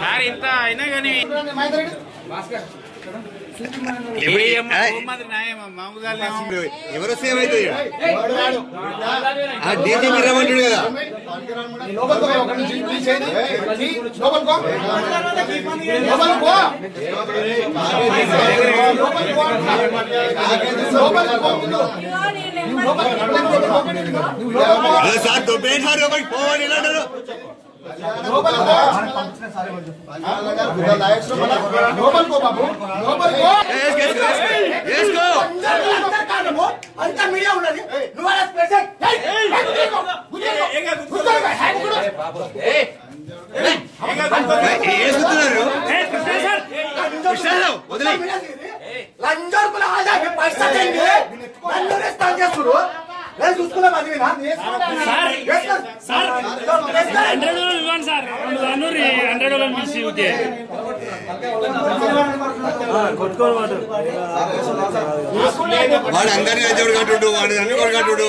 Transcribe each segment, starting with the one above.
Sir ఇంత అయినా కానీ ఎవరు సేవ్ అవుతుంది. ఆ రమ్మంటాడు కదా. సార్ దొబ్బేయండి సార్ ఒకటి పోవాలి ఇలా అంటారు మీడియా ఉన్నది నువ్వు వదిలే ఆదాయ పరిస్థితి నన్ను చేస్తున్నారు నేను చూసుకున్నా అది వినా హండ్రెడ్ రోజులు ఇవ్వండి సార్ రెండు అన్నూరి హండ్రెడ్ రోజులు పిలిచి ఊరికే వాడు అందరినీ అద్దెడు కట్టుడు? వాడు అన్ని కూడా కట్టుడు.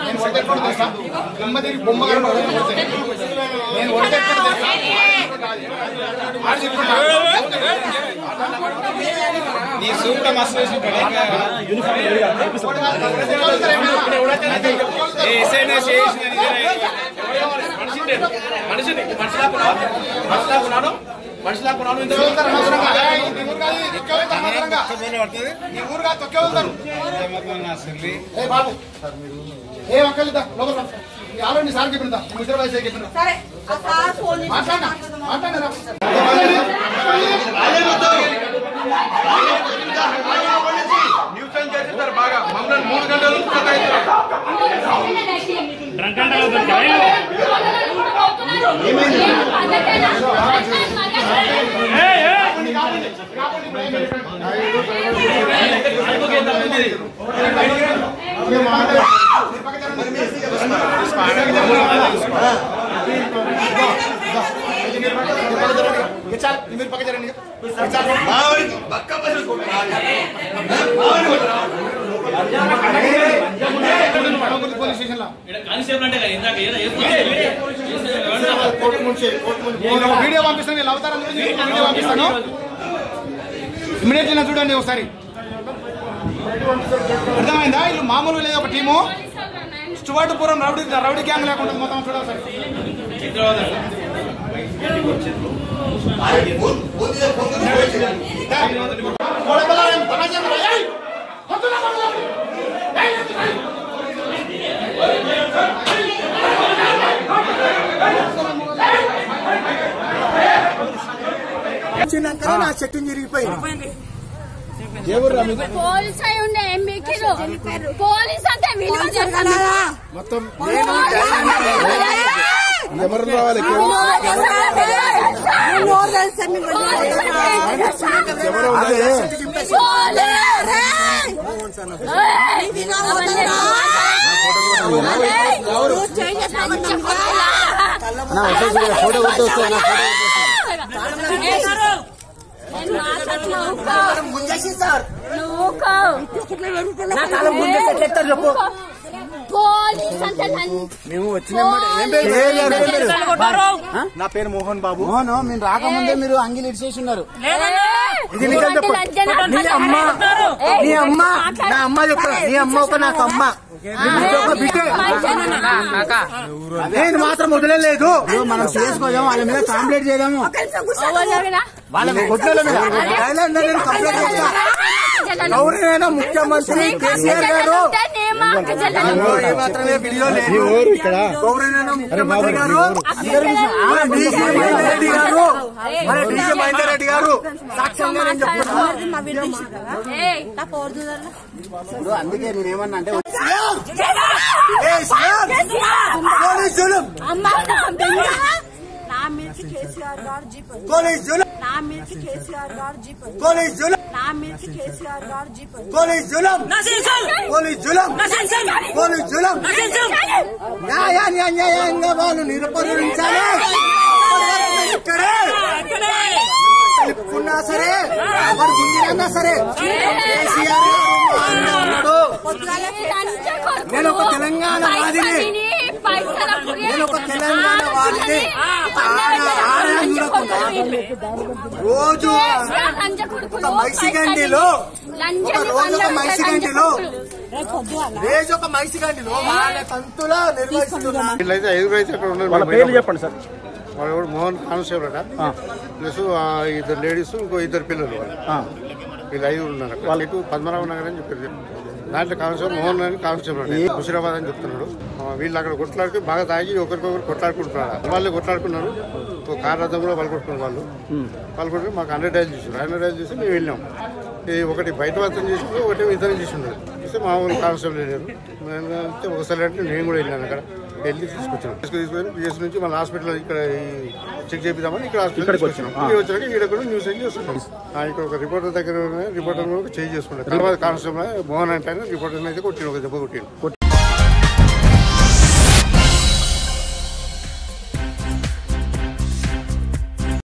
నేను ఒడిదెక్కడ తెలుసా నెమ్మదికి బొమ్మ నేను ఒడిదెక్కడ తెలుసా ఆడు చెప్పుకుంటా. నీ సూట్ మస్తు తొక్కేళ్తారు అనవసరంగా. ఏయ్, నీ ఊరు కాదు, ఇది తొక్కేళ్తారు అనవసరంగా. నీ ఊరు కాదు, తొక్కేళ్తారు. ఏ బాబు ఏ ఒక్కరిద్దా లోపల ఆల్రెడీ సార్ చెప్పిందా ముసలి వయసు చెప్పిన సరే ఆ సార్ ఫోన్ చేసి మాట్లాడినా మాట్లాడినా డ్రంక్ అంటే మీరు పక్క జరండి పోలీస్ స్టేషన్ వీడియో పంపిస్తాను అవతారం నేను ఒక వీడియో పంపిస్తాను ఇమీడియట్లీ చూడండి ఒకసారి అర్థమైందా వీళ్ళు మామూలు లేదు ఒక team Stuartpuram rowdy rowdy gang లేకుండా మొత్తం చూడాలి సార్ వచ్చినాకనే నా చెట్టు చిరిగిపోయింది పోలీస్ అయి ఉండే ఏం మీకిరు పోలీస్ అంటే విలువ చెప్పాలా మొత్తం ఎవరు రావాలి ఫోటో కొట్టి. పోలీస్ అంటే నన్ను- మేము వచ్చిన నా పేరు మోహన్ బాబు. మోహన్ మేము రాకముందే మీరు అంగిలి ఇడిచేసి ఉన్నారు. ఇది నిజం చెప్పు నీ అమ్మ నీ అమ్మ నా అమ్మ చెప్తా నీ అమ్మ ఒక నాకు అమ్మ. నేను మాత్రం వదిలేదు మనం చేసుకోదాం వాళ్ళ మీద కంప్లైంట్ చేద్దాము వాళ్ళ కొట్ల మీద నేను కంప్లైంట్ చేస్తా. గౌరవైన ముఖ్యమంత్రి కేసీఆర్ గారు మాత్రమే వీడియో లేదు. గౌరవైన ముఖ్యమంత్రి గారు? మహేందర్ రెడ్డి గారు? మన డీజీ మహేందర్ రెడ్డి గారు సాక్ష్యంగా నేను చెప్తున్నా ఏయ్, ఇప్పుడు అందుకే నేనేమన్నా అంటే ఏ సీఎం! పోలీస్ జులుం అమ్మా నా మీదకి కేసీఆర్ గారు జీప్ పోలీస్ జులుం నా మీదకి కేసీఆర్ గారు జీప్ పోలీస్ జులుం నా మీదకి కేసీఆర్ గారు జీప్ పోలీస్ జులుం పోలీస్ జులుం పోలీస్ జులుం న్యాయాన్ని అన్యాయంగా వాళ్ళు నిరుపరించాలి తెలుపుకున్నా సరే ఎవరు గుంజినా సరే కేసీఆర్ ఉన్నాడు. నేను ఒక తెలంగాణ వాదిని. నేను ఒక తెలంగాణ వాదిని. రోజు ఒక మైసిగండిలో ఒక రోజు ఒక మైసిగండిలో రోజు ఒక మైసిగండిలో వాళ్ళ తంతులో నిర్వహిస్తున్నారు పేర్లు చెప్పండి సార్. వాళ్ళు కూడా మోహన్ కానిస్టేబుల్ అట ప్లస్ ఇద్దరు లేడీస్ ఇంకో ఇద్దరు పిల్లలు వాళ్ళు. ఐదుగురు ఉన్నారు. వాళ్ళు ఇటు పద్మనాభ నగర్ అని చెప్పారు. దాంట్లో కానిస్టేబుల్ మోహన్ అని కానిస్టేబుల్ అంటే హుషిరాబాద్ అని చెప్తున్నాడు. వీళ్ళు అక్కడ కొట్లాడుకు బాగా తాగి ఒకరికొకరు కొట్లాడుకుంటున్నారు. వాళ్ళు కొట్లాడుకున్నారు. ఒక కార్ రథం కూడా వాళ్ళు కొట్టుకున్నారు వాళ్ళు. వాళ్ళు కొట్టుకుని మాకు హండ్రెడ్ డైల్ చేసారు హండ్రెడ్ డైల్ చేసి మేము వెళ్ళాం. ఒకటి బయట వర్తం చేసిండు ఒకటి ఇతరం చేసిండు చూస్తే మా ఊరు కానిస్టేబుల్ అయితే ఒకసారి అంటే నేను కూడా వెళ్ళాను అక్కడ. వెళ్ళి తీసుకొచ్చాను తీసుకు తీసుకొని పిఎస్ నుంచి మన హాస్పిటల్ ఇక్కడ చెక్ చేపిద్దామని ఇక్కడ హాస్పిటల్ వచ్చినాం ఇక్కడ వచ్చాక ఇక్కడ కూడా న్యూస్ ఏం చేస్తున్నాం? ఇక్కడ ఒక రిపోర్టర్ దగ్గర రిపోర్టర్ చేంజ్ చేసుకున్నాడు తర్వాత కానిస్టేబుల్ మోహన్ అంటే రిపోర్టర్ అయితే కొట్టిన ఒక దెబ్బ కొట్టిండు.